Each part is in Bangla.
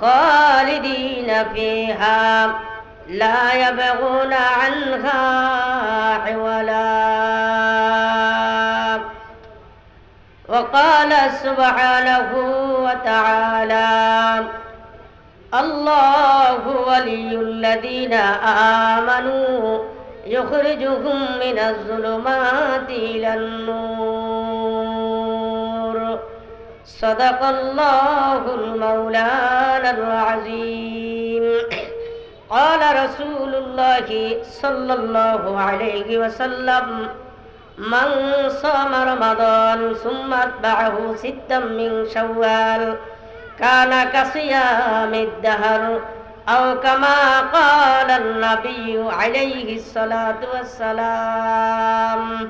خالدين فيها لا يبغون عنها حولا. وقال سبحانه وتعالى الله ولي الذين آمنوا يخرجهم من الظلمات إلى النور. صدق الله المولانا العظيم قال رسول الله صلى الله عليه وسلم من صام رمضان ثم أتبعه ستا من شوال كان كصيام الدهر أو كما قال النبي عليه الصلاة والسلام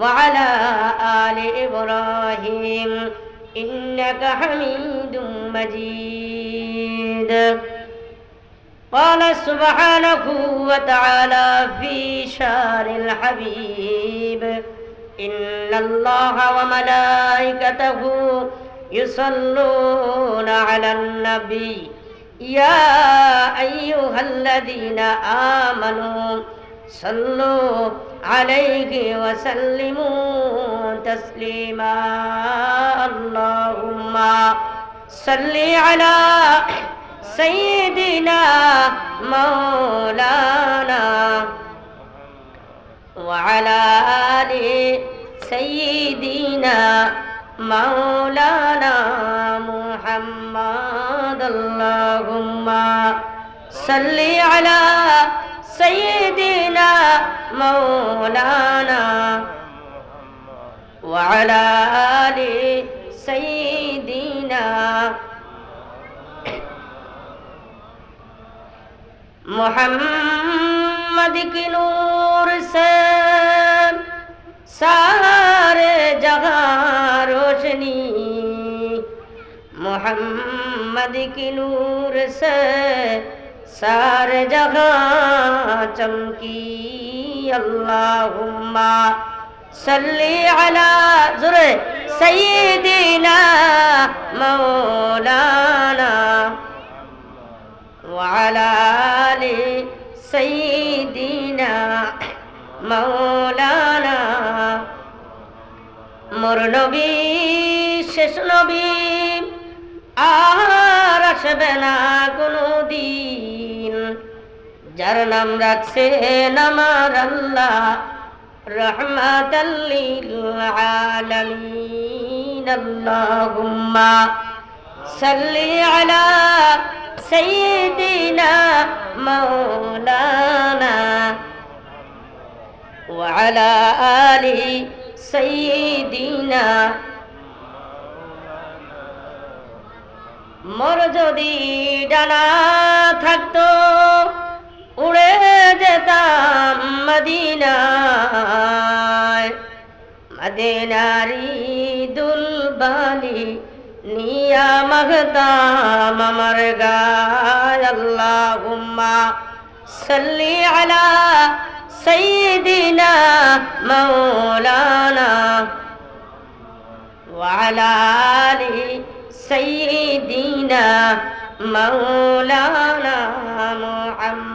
وعلى آل إبراهيم إنك حميد مجيد. قال سبحانه وتعالى في شان الحبيب إن الله وملائكته يصلون على النبي. يا أيها الذين آمنوا صلوا عليه وسلموا تسليما. اللهم صل على سيدنا مولانا وعلى آل سيدنا مولانا محمد. اللهم صل على سيدنا مولانا وعلى آل سيدنا محمد کی نور سے سارے جہاں روشنی محمد کی نور سے सारे जहां चमकी अल्लाहुम्मा सल्ली अला जुरे सैदीना मौलाना वाली सैदीना মৌলানা মোর নবী শেষ নবী আর আসবে না কোনো দিন যার নাম রাখছে আমার আল্লাহ রহমাতাল্লিল আলামিন সাল্লি আলা সাইয়্যিদিনা মাওলানা ওয়া আলি সাইয়্যিদিনা। মোর যদি ডানা থাকতো উড়ে যেতাম মদিনায় মদিনারি দুলবালি নিয়া মগতাম আমার গায় আল্লাহুম্মা সাল্লি আলা সাইয়্যিদিনা মাওলানা وعلى آل سيدنا مولانا محمد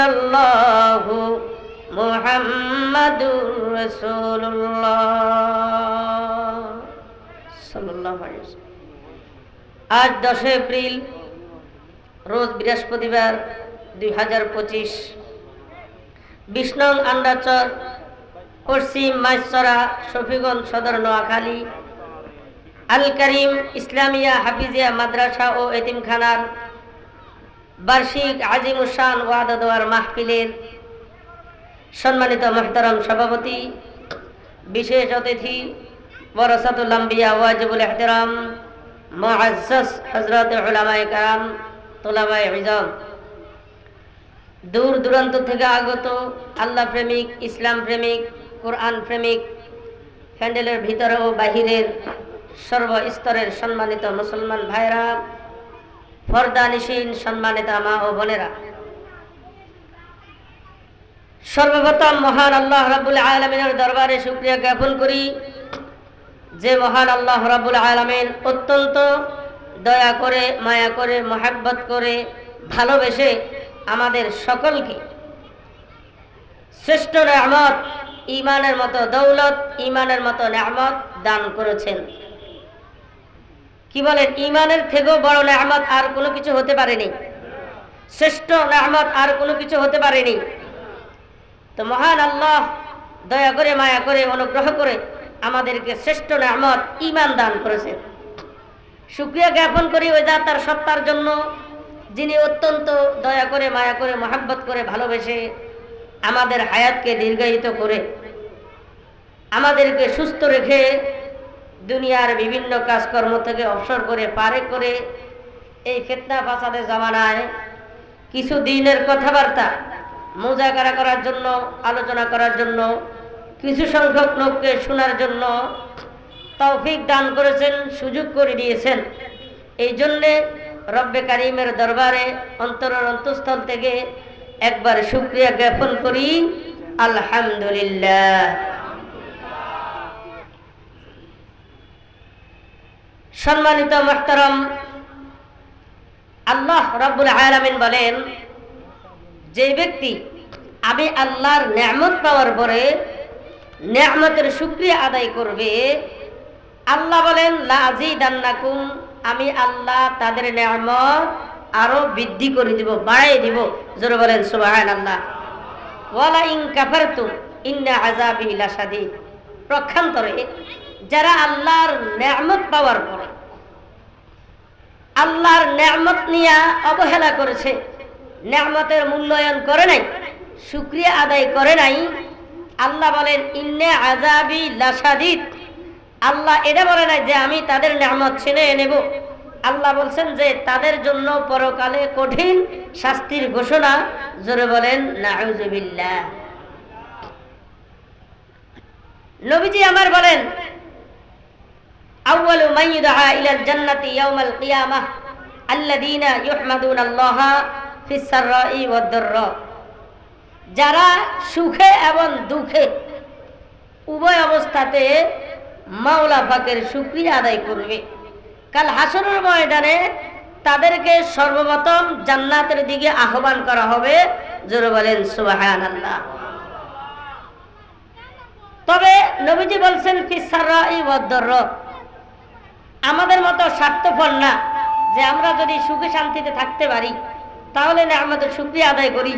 ইল্লাল্লাহু মুহাম্মাদুর রাসূলুল্লাহ সাল্লাল্লাহু আলাইহি ওয়াসাল্লাম। আজ দশই এপ্রিল, রোজ বৃহস্পতিবার দুই হাজার পঁচিশ। বিষ্ণং আন্ডাচর পশ্চিম মাইসরা, শফিগঞ্জ সদর নোয়াখালী। আল করিম ইসলামিয়া হাফিজিয়া মাদ্রাসা ও এতিমখানার বার্ষিক আজিমুসান ওয়াদাদোয়ার মাহফিলের সম্মানিত মোহতারাম সভাপতি, বিশেষ অতিথি বরসাতুল আম্বিয়া ওয়াজিবুল এহতেরাম, মুআজ্জাজ হযরত উলামায়ে কারাম তোলামায়ে ইজম। দূর দূরান্ত থেকে আগত আল্লাহ প্রেমিক, ইসলাম প্রেমিক, কোরআন প্রেমিক প্যান্ডেলের ভিতরে ও বাহিরের সর্বস্তরের সম্মানিত মুসলমান ভাইরা ফরদানিসীন সম্মানিত মা ও বোনেরা। সর্বপ্রথম মহান আল্লাহ রাবুল আলমিনের দরবারে শুক্রিয়া জ্ঞাপন করি যে মহান আল্লাহ রাবুল আলমিন অত্যন্ত দয়া করে, মায়া করে, মহাব্বত করে ভালোবেসে আমাদের সকলকে শ্রেষ্ঠ নেয়ামত ইমানের মতো দৌলত ইমানের মতো নেয়ামত দান করেছেন। কি বলেন ইমানের থেকেও বড় নেয়ামত আর কোনো কিছু হতে পারেনি। শ্রেষ্ঠ নেয়ামত আর কোনো কিছু হতে পারেনি। তো মহান আল্লাহ দয়া করে, মায়া করে, অনুগ্রহ করে আমাদেরকে শ্রেষ্ঠ নেয়ামত ইমান দান করেছেন। সুক্রিয়া জ্ঞাপন করি ওই তার সত্তার জন্য, যিনি অত্যন্ত দয়া করে, মায়া করে, মহাব্বত করে ভালোবেসে আমাদের হায়াতকে দীর্ঘায়িত করে আমাদেরকে সুস্থ রেখে দুনিয়ার বিভিন্ন কাজকর্ম থেকে অবসর করে পারে করে এই ফেতনা ফাসাদের জামানায় কিছু দিনের কথাবার্তা, মোজাকারা করার জন্য, আলোচনা করার জন্য, কিছু সংখ্যক লোককে শোনার জন্য তৌফিক দান করেছেন, সুযোগ করে দিয়েছেন। এই জন্যে রব্বে কারিমের দরবারে, অন্তরের অন্তঃস্থল থেকে একবার শুক্রিয়া জ্ঞাপন করি। আলহামদুলিল্লাহ। সম্মানিত মোহতারম, আল্লাহ রব্বুল আলামিন বলেন, যে ব্যক্তি আমি আল্লাহর নেয়ামত পাওয়ার পরে নেয়ামতের শুক্রিয়া আদায় করবে, আল্লাহ বলেন লাজি দান্নাকুম আমি আল্লাহ তাদের নেয়ামত আরও বৃদ্ধি করে দিব, বাড়াই দিব। জোরে বলেন সুবাহান আল্লাহ ওয়ালা ইন কাফারতু ইন্না আযাবি লাশাদীদ। প্রক্ষান্তরে, যারা আল্লাহর নেয়ামত পাওয়ার পরে আল্লাহর নেয়ামত নিয়ে অবহেলা করেছে। নেয়ামতের মূল্যায়ন করে নাই, শুক্রিয়া আদায় করে নাই। আল্লাহ বলেন, ইন্নে আজাবি লাসাদিদ আল্লাহ এটা বলে নাই যে, আমি তাদের নেয়ামত ছিনে নেব। আল্লাহ বলছেন যে, তাদের জন্য পরকালে কঠিন শাস্তির ঘোষণা। জোরে বলেন নাউজুবিল্লাহ নবীজি আমার বলেন আউয়ালু মান ইউদআ ইলাল জান্নাতি ইয়াউমাল কিয়ামাহ আল্লাযীনা আল্লাহ যারা সুখে এবং দুঃখে উভয় অবস্থাতে মাওলা পাকের শুকরিয়া আদায় করবে। কাল হাসরের ময়দানে তাদেরকে সর্বপ্রথম জান্নাতের দিকে আহ্বান করা হবে। জোরে বলেন, সুবহানাল্লাহ। তবে নবীজি বলছেন ফিসারা আমাদের মতো স্বার্থপর না, যে আমরা যদি সুখে শান্তিতে থাকতে পারি, তাহলে না আমাদের সুক্রিয়া আদায় করি।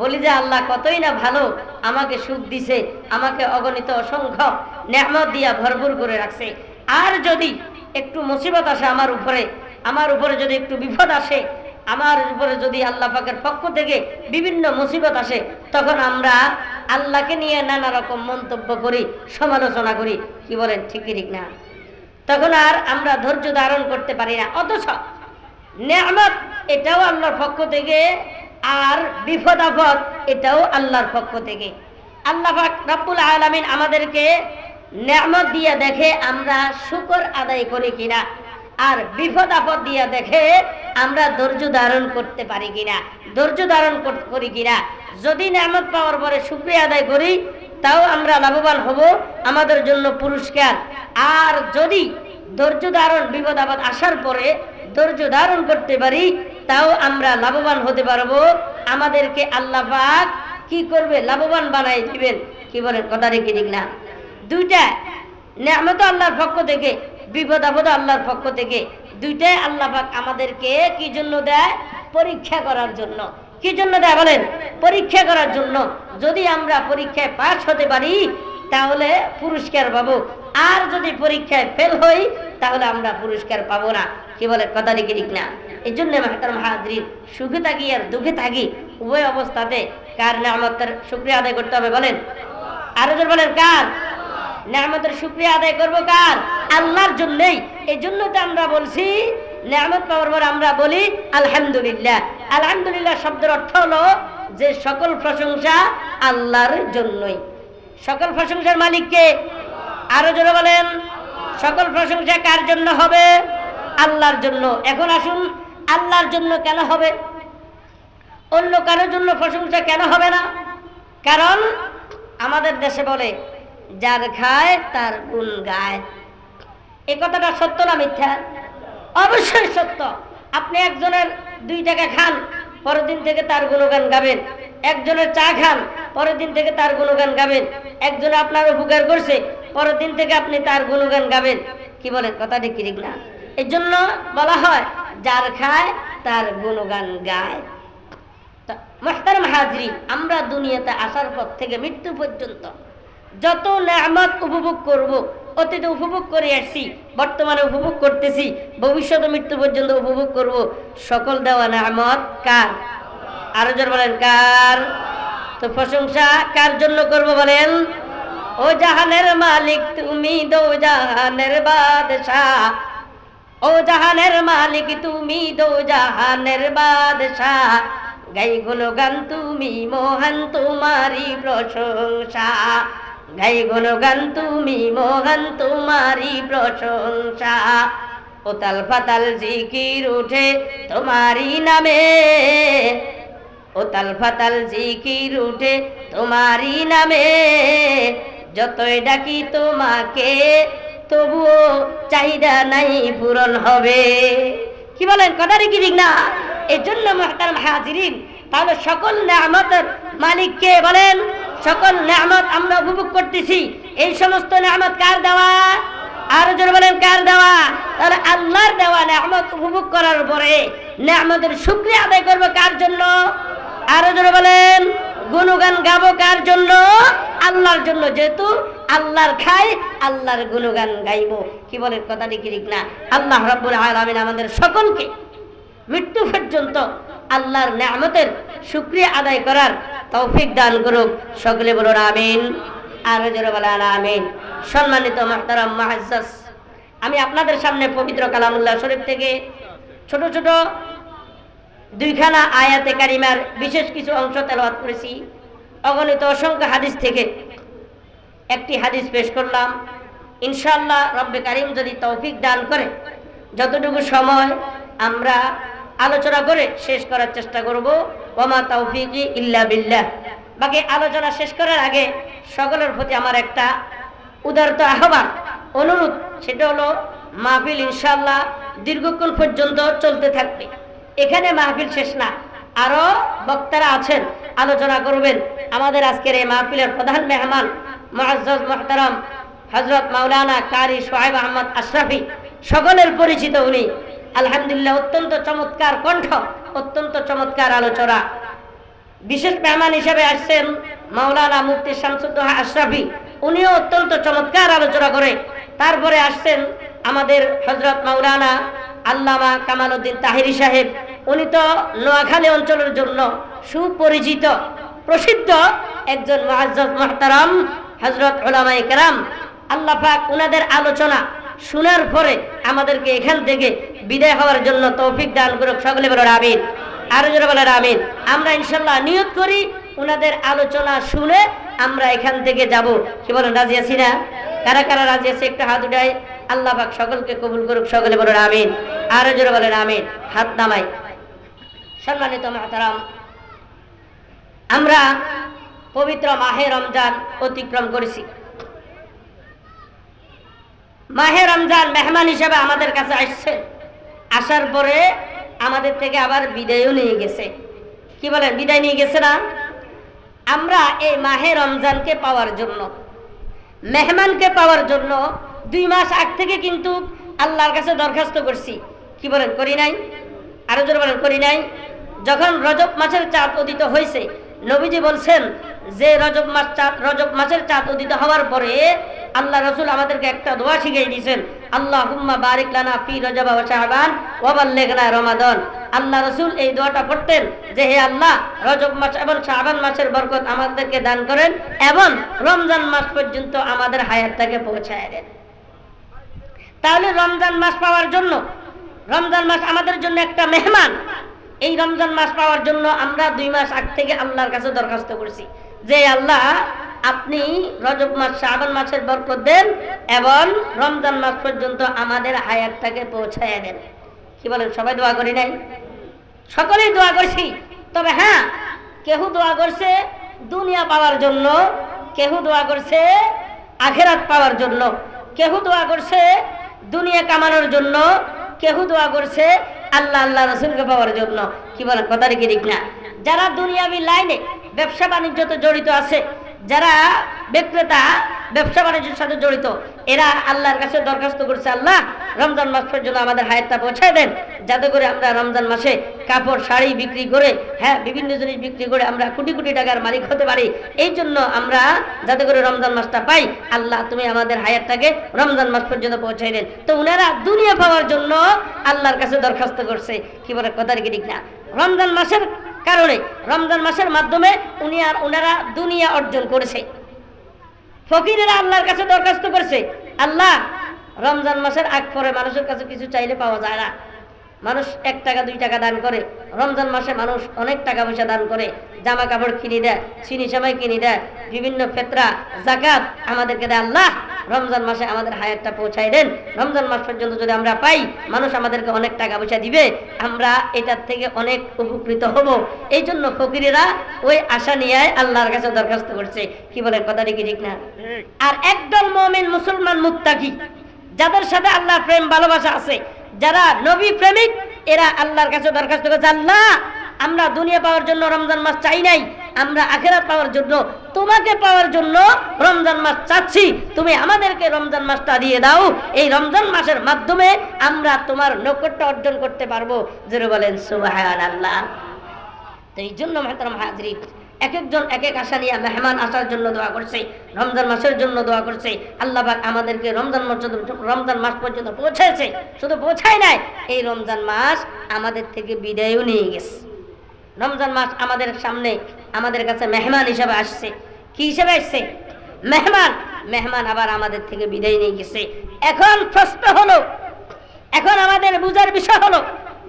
বলি যে আল্লাহ কতই না ভালো আমাকে সুখ দিছে, আমাকে অগণিত অসংখ্য নেহমত দিয়া ভরপুর করে রাখছে। আর যদি একটু মুসিবত আসে আমার উপরে আমার উপরে যদি একটু বিপদ আসে, আমার উপরে যদি আল্লাহ পাকের পক্ষ থেকে বিভিন্ন মুসিবত আসে, তখন আমরা আল্লাহকে নিয়ে নানা রকম মন্তব্য করি, সমালোচনা করি। কি বলেন ঠিকই ঠিক না? তখন আর আমরা ধৈর্য ধারণ করতে পারি না। অথচ নেয়ামত, এটাও আল্লাহর পক্ষ থেকে, আর বিপদ আপদ, এটাও আল্লাহর পক্ষ থেকে। আল্লাহ রব্বুল আলামিন আমাদেরকে নেয়ামত দিয়ে দেখে আমরা শুকর আদায় করি কিনা, আর বিপদ আপদ দিয়া দেখে আমরা ধৈর্য ধারণ করতে পারি কিনা, ধৈর্য ধারণ করি কিনা। যদি নামত পাওয়ার পরে শুক্রিয়া আদায় করি তাও আমরা লাভবান হব, আমাদের জন্য পুরস্কার। আর যদি ধৈর্য ধারণ বিপদ আপদ আসার পরে ধৈর্য ধারণ করতে পারি, তাও আমরা লাভবান হতে পারব। আমাদেরকে আল্লাহ পাক কি করবে? লাভবান বানাই দিবেন। কি বলেন, কথা রেখে দিক না? দুইটা নেমত আল্লাহর পক্ষ থেকে, বিপদ আপদ আল্লাহর পক্ষ থেকে, দুইটাই আল্লাহ পাক আমাদেরকে কি জন্য দেয়? পরীক্ষা করার জন্য। কি জন্য দেয় বলেন? পরীক্ষা করার জন্য। যদি আমরা পরীক্ষায় পাশ হতে পারি, তাহলে পুরস্কার পাবো। আর যদি পরীক্ষায় ফেল হই, তাহলে আমরা পুরস্কার পাবো না। কি বলে কথা লিখে ঠিক না। এই জন্য মাহাতার মাহাদ্রিন সুখে থাকি আর দুঃখে থাকি, উভয় অবস্থাতে কার নামতের শুক্রিয়া আদায় করতে হবে বলেন? আরও জন বলেন, কার? নেয়ামতের শুক্রিয়া আদায় করব কার? আল্লাহর জন্যই। এই জন্য তো আমরা বলছি নেয়ামত পাওয়ার পর আমরা বলি, আলহামদুলিল্লাহ। আলহামদুলিল্লাহ শব্দের অর্থ হলো যে সকল প্রশংসা আল্লাহর জন্যই। সকল প্রশংসার মালিককে আরও জোরে বলেন, সকল প্রশংসা কার জন্য হবে? আল্লাহর জন্য। এখন আসুন, আল্লাহর জন্য কেন হবে? অন্য কারোর জন্য প্রশংসা কেন হবে না? কারণ আমাদের দেশে বলে, যার খায়, তার গুণ গায়। এ কথাটা সত্য না মিথ্যা? অবশ্যই সত্য। আপনি একজনের দুই টাকা খান, পরের দিন থেকে তার গুণগান গাবেন। একজনের চা খান, পরের দিন থেকে তার গুণগান গাবেন। একজন আপনার উপকার করছে, পরের দিন থেকে আপনি তার গুণগান গাবেন। কি বলেন কথাটি কি ঠিক না? এই জন্য বলা হয়, যার খায়, তার গুণগান গায়। মহতারম হাজরি আমরা দুনিয়াতে আসার পর থেকে মৃত্যু পর্যন্ত যত নেয়ামত উপভোগ করব অতীতে উপভোগ করে আসছি, বর্তমানে উপভোগ করতেছি, ভবিষ্যতে মৃত্যু পর্যন্ত উপভোগ করব। সকল দেওয়া নেয়ামত কার? আরও জন বলেন, কার? তো প্রশংসা কার জন্য করব বলেন? ও জাহানের মালিক, তুমি দো জাহানের বাদশাহ। ও জাহানের মালিক, তুমি দো জাহানের বাদশাহ। গাই গুণগান তুমি মোহন তোমারি প্রশংসা। গাই গুণগান তুমি মোহন তোমারি প্রশংসা। ওতাল পাতাল জিকির উঠে তোমারি নামে। ওতাল পাতাল জিকির উঠে তোমারি নামে। যতই ডাকি তোমাকে, তবুও চাহিদা নাই পূরণ হবে। কি বলেন, কথা কি না? এই জন্য মহতার হাজিরিন, তাহলে সকল নেয়ামতের মালিককে বলেন সকল নেয়ামত আমরা উপভোগ করতেছি। এই সমস্ত নেয়ামত কার দেওয়া? আরও জন বলেন, কার দেওয়া? তাহলে আল্লাহর দেওয়া নেয়ামত উপভোগ করার পরে নেয়ামতের শুক্রিয়া আদায় করব কার জন্য? আরও জন বলেন, গুণগান গাবো কার জন্য? আল্লাহর জন্য, যেহেতু আল্লাহর খাই আল্লাহর গুণগান গাইবো। কি বলেন কথাটি কি না? আল্লাহ রাব্বুল আলামিন আমাদের সকলকে মৃত্যু পর্যন্ত আল্লাহর নেয়ামতের শুক্রিয়া আদায় করার তৌফিক দান করুক। সকলে বলুন আমিন। আরও বলেন আমিন। সম্মানিত মাহতারাম মাহাজ্জাস আমি আপনাদের সামনে পবিত্র কালামুল্লাহ শরীফ থেকে ছোট ছোট দুইখানা আয়াতে কারিমার বিশেষ কিছু অংশ তেলাওয়াত করেছি। অগণিত অসংখ্য হাদিস থেকে একটি হাদিস পেশ করলাম। ইনশাল্লাহ রব্বে কারিম যদি তৌফিক দান করে, যতটুকু সময় আমরা আলোচনা করে শেষ করার চেষ্টা করব। ওমা তৌফিকি ইল্লা বিল্লাহ। বাকি আলোচনা শেষ করার আগে সকলের প্রতি আমার একটা উদারত আহ্বান, অনুরোধ, সেটা হলো মাহফিল ইনশাল্লাহ দীর্ঘক্ষণ পর্যন্ত চলতে থাকবে। এখানে মাহফিল শেষ না, আরও বক্তারা আছেন, আলোচনা করবেন। আমাদের আজকের এই মাহফিলের প্রধান মেহমান মোহতারাম হজরত মাওলানা কারি সোহেব আহমদ আশরাফি, সকলের পরিচিত উনি। আলহামদুলিল্লাহ, অত্যন্ত চমৎকার কণ্ঠ, অত্যন্ত চমৎকার আলোচনা। বিশেষ মেহমান হিসেবে আসছেন মাওলানা মুফতি শামসুদ্দোহা আশরাফি। উনিও অত্যন্ত চমৎকার আলোচনা করে। তারপরে আসছেন আমাদের হজরত মাওলানা আল্লামা কামাল উদ্দিন তাহিরি সাহেব। উনি তো নোয়াখালী অঞ্চলের জন্য সুপরিচিত, প্রসিদ্ধ একজন মহাজ্জত মহতারাম হজরত ওলামাই কেরাম। আল্লাহ উনাদের আলোচনা শোনার পরে আমাদেরকে এখান থেকে বিদায় হওয়ার জন্য তৌফিক দান করুক। সকলে বলো আমিন। আরও জোরে বলেন আমিন। আমরা ইনশাল্লাহ নিয়ত করি উনাদের আলোচনা শুনে আমরা এখান থেকে যাব। কি বলেন, রাজি আছি না? কারা কারা রাজি আছে? একটা হাত উঠায় আল্লাহ পাক সকলকে কবুল করুক, সকলে বলেন আমিন। আরও জোরে বলেন আমিন। হাত নামাই। সম্মানিত মাতারাম আমরা পবিত্র মাহে রমজান অতিক্রম করেছি। মাহে রমজান মেহমান হিসেবে আমাদের কাছে আসছে। আসার পরে আমাদের থেকে আবার বিদায়ও নিয়ে গেছে। কি বলেন, বিদায় নিয়ে গেছে না? আমরা এই মাহে রমজানকে পাওয়ার জন্য, মেহমানকে পাওয়ার জন্য দুই মাস আগ থেকে কিন্তু আল্লাহর কাছে দরখাস্ত করছি। কি বলেন, করি নাই? আরও জোরে বলেন, করি নাই? যখন রজব মাসের চাঁদ উদিত হয়েছে, নবীজি বলছেন যে রজব মাস চাঁদ, রজব মাসের চাঁদ উদিত হওয়ার পরে আল্লাহ রসুল আমাদেরকে একটা দোয়া শিখিয়ে দিয়েছেন আল্লাহ হুম্মা বারিক লানা ফি রজব শাহবান ওয়া বাল্লিগনা রমাদান। আল্লাহ রসুল এই দোয়াটা পড়তেন যে, হে আল্লাহ, রজব মাস এবং শাহবান মাসের বরকত আমাদেরকে দান করেন এবং রমজান মাস পর্যন্ত আমাদের হায়াতটাকে পৌঁছায় দেন। তাহলে রমজান মাস পাওয়ার জন্য, রমজান মাস আমাদের জন্য একটা মেহমান। এই রমজান মাস পাওয়ার জন্য আমরা দুই মাস আগ থেকে আল্লাহর কাছে দরখাস্ত করেছি। যে আল্লাহ আপনি রজব মাস শ্রাবণ মাসের বরকত দেন এবং রমজান মাস পর্যন্ত আমাদের হায়াতটাকে পৌঁছায় দেন। কি বলেন, সবাই দোয়া করি নাই? সকলেই দোয়া করছি। তবে হ্যাঁ কেহু দোয়া করছে দুনিয়া পাওয়ার জন্য, কেহু দোয়া করছে আখেরাত পাওয়ার জন্য, কেহু দোয়া করছে দুনিয়া কামানোর জন্য, কেহু দোয়া করছে আল্লাহ আল্লাহ রসুলকে পাওয়ার জন্য। কি বলেন, কথা কি ঠিক না? যারা দুনিয়াবি লাইনে ব্যবসা বাণিজ্যতে জড়িত আছে। যারা বিক্রেতা ব্যবসা বাণিজ্যের সাথে জড়িত, এরা আল্লাহর কাছে দরখাস্ত করছে, আল্লাহ, রমজান মাস পর্যন্ত আমাদের হায়াতটা পৌঁছায় দেন। যাতে করে আমরা রমজান মাসে কাপড়, শাড়ি বিক্রি করে হ্যাঁ বিভিন্ন জিনিস বিক্রি করে আমরা কোটি কোটি টাকার মালিক হতে পারি। এই জন্য আমরা যাতে করে রমজান মাসটা পাই, আল্লাহ, তুমি আমাদের হায়াতটাকে রমজান মাস পর্যন্ত পৌঁছাই দেন। তো উনারা দুনিয়া পাওয়ার জন্য আল্লাহর কাছে দরখাস্ত করছে। কি বলে, কথা কি ঠিক না? রমজান মাসের কারণে রমজান মাসের মাধ্যমে উনি আর ওনারা দুনিয়া অর্জন করেছে। ফকিরেরা আল্লাহর কাছে দরখাস্ত করছে, আল্লাহ, রমজান মাসের আগ পরে মানুষের কাছে কিছু চাইলে পাওয়া যায় না। মানুষ এক টাকা দুই টাকা দান করে। রমজান মাসে মানুষ অনেক টাকা পয়সা দান করে। জামা কাপড় কিনে দেয় চিনি সামাই কিনে দেয় বিভিন্ন ফেতরা জাকাত আমাদেরকে দেয়। আল্লাহ রমজান মাসে আমাদের হায়াতটা পৌঁছাই দেন। রমজান মাস পর্যন্ত যদি আমরা পাই মানুষ আমাদেরকে অনেক টাকা পয়সা দিবে। আমরা এটার থেকে অনেক উপকৃত হব। এই জন্য ফকিরেরা ওই আশা নিয়ে আল্লাহর কাছে দরখাস্ত করছে। কি বলে কথাটি কি ঠিক না? আর একদল মমিন মুসলমান মুত্তাকি যাদের সাথে আল্লাহ প্রেম ভালোবাসা আছে যারা নবী প্রেমিক, এরা আল্লাহর কাছে দরখাস্ত করছে আল্লাহ আমরা দুনিয়া পাওয়ার জন্য রমজান মাস চাই নাই, আমরা আখেরাত পাওয়ার জন্য, তোমাকে পাওয়ার জন্য রমজান মাস চাচ্ছি, তুমি আমাদেরকে রমজান মাসটা দিয়ে দাও, এই রমজান মাসের মাধ্যমে আমরা তোমার নৈকট্য অর্জন করতে পারব। যেটা বলেন সুবাহান আল্লাহ তো এই জন্য মেহতারাম হাজরি এক একজন এক এক আশা নিয়ে মেহমান আসার জন্য দোয়া করছে, রমজান মাসের জন্য দোয়া করছে। আল্লাহবাক আমাদেরকে রমজান পর্যন্ত- রমজান মাস পর্যন্ত পৌঁছেছে। শুধু পৌঁছায় নাই, এই রমজান মাস আমাদের থেকে বিদায়ও নিয়ে গেছে। রমজান মাস আমাদের সামনে, আমাদের কাছে মেহমান হিসাবে আসছে। কি হিসাবে আসছে? মেহমান মেহমান আবার আমাদের থেকে বিদায় নিয়ে গেছে। এখন প্রশ্ন হলো, এখন আমাদের বুঝার বিষয় হলো,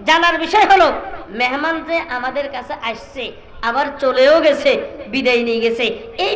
জানার বিষয় হলো, মেহমান যে আমাদের কাছে আসছে আবার চলেও গেছে বিদায় নিয়ে গেছে। এই